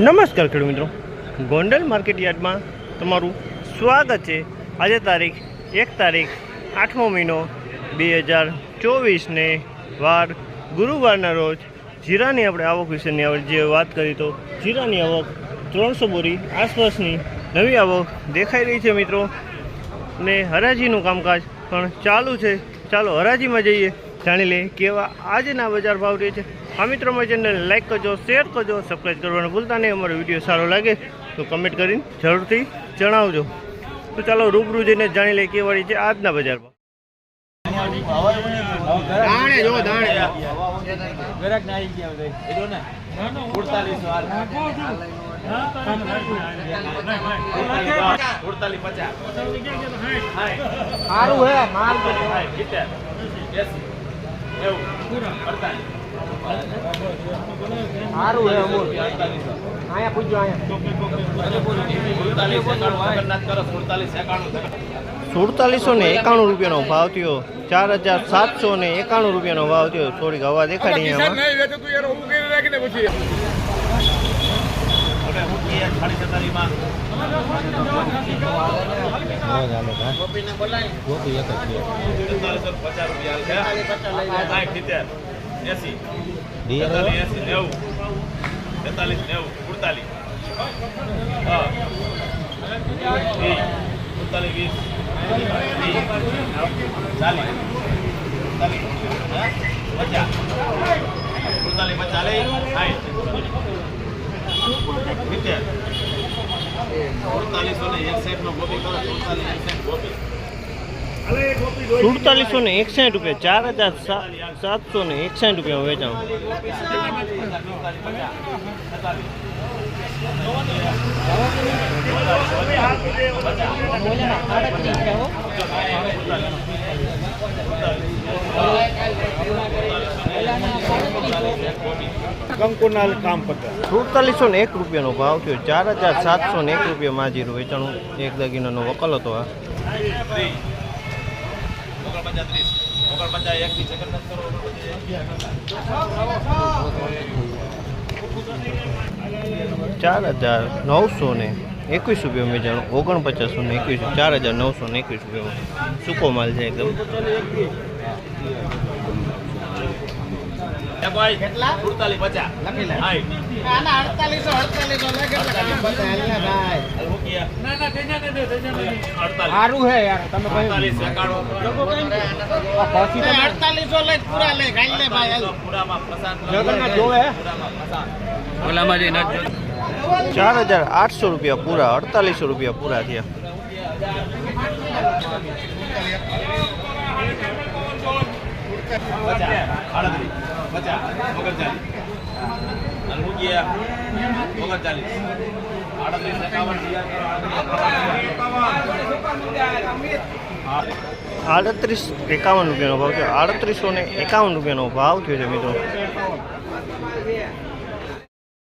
નમસ્કાર ખેડૂત મિત્રો. ગોંડલ માર્કેટ યાર્ડમાં તમારું સ્વાગત છે. આજે તારીખ એક તારીખ આઠમો મહિનો બે હજાર ચોવીસને વાર ગુરુવારના રોજ જીરાની આપણે આવક વિશેની આપણે જે વાત કરી તો જીરાની આવક ત્રણસો બોરી આસપાસની નવી આવક દેખાઈ રહી છે મિત્રો. ને હરાજીનું કામકાજ પણ ચાલુ છે. ચાલો હરાજીમાં જઈએ. જાણી લઈએ કેવા આજના બજાર ભાવ રહે છે. આ મિત્રો મારી ચેનલ લાઈક કરજો શેર કરજો સબસ્ક્રાઈબ કરવાનું ભૂલતા નહીં. અમારો વીડિયો સારો લાગે તો કમેન્ટ કરીને જરૂરથી જણાવજો. તો ચાલો રૂબરૂ જઈને જાણી લઈએ કેવાળી છે આજના બજાર ભાવ. દાણે જો દાણે. ગરાક ના આવી ગયા બધા. એ જો ને 48 વાર 48 50 સારું હે માલ સારું હે અમૂલ. અહીંયા પૂછજો અહીંયા. સુડતાલીસો ને એકાણું રૂપિયાનો ભાવ થયો. ચાર હજાર સાતસો ને એકાણું રૂપિયાનો ભાવ થયો. થોડીક હવા દેખાડી હવે હું કે ખાલી સતારીમાં ગોપીને બોલાય. ગોપી એક જ છે. પચાસ રૂપિયા સાઠ સિત્તેર એસી. તેતાલીસ એસી નેવું. તેતાલીસ નેવું. ઉડતાલીસ. હા. ઉડતાલીસ વીસ. ચાલીસ. પચાસ. ઉડતાલીસ પચાસ. સાઠ આમાં સુડતાલીસો ને એકસાઠ રૂપિયા ચાર હજાર સાતસો ને એકસાઠ રૂપિયા વેચાણ કંકુનાલ કામ પત્ર સુડતાલીસો ને એક રૂપિયાનો ભાવ થયો. ચાર હજાર સાતસો ને એક રૂપિયા માજીરું વેચાણું. એક દાગીનાનો વકલ હતો આ. ચાર હજાર નવસો ને એકવીસ રૂપિયા વેચાણું. ઓગણપચાસો ને એકવીસ. ચાર હજાર નવસો ને એકવીસ રૂપિયામાં. સૂકો માલ છે એકદમ. આના અડતાલીસો અડતાલીસો સારું હે યાર તમે અડતાલીસો લઈ પૂરા લઈ ખાઈ લે ભાઈ જોવે ચાર હજાર આઠસો રૂપિયા પૂરા અડતાલીસો રૂપિયા પૂરા થયા. આડત્રીસ એકાવન રૂપિયાનો ભાવ થયો. આડત્રીસો ને એકાવન રૂપિયાનો ભાવ થયો છે મિત્રો.